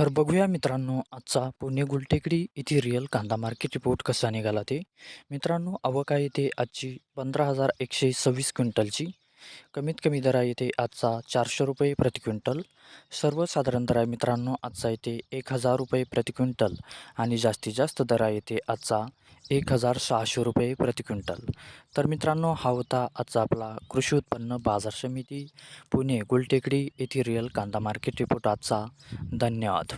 तर बघूया मित्रांनो आजचा पुणे गुलटेकडी येथे रिअल कांदा मार्केट रिपोर्ट कसा निघाला ते. मित्रांनो अवका येथे आजची पंधरा हजार एकशे सव्वीस क्विंटलची. कमीत कमी दरा येथे आजचा चारशे रुपये प्रति क्विंटल. सर्वसाधारण दरा मित्रांनो आजचा येथे एक हजार रुपये प्रति क्विंटल. आणि जास्तीत जास्त दरा येथे आजचा एक हजार सहाशे रुपये प्रति क्विंटल. तर मित्रांनो हा होता आजचा आपला कृषी उत्पन्न बाजार समिती पुणे गुलटेकडी येथे रिअल कांदा मार्केट रिपोर्ट आजचा. धन्यवाद.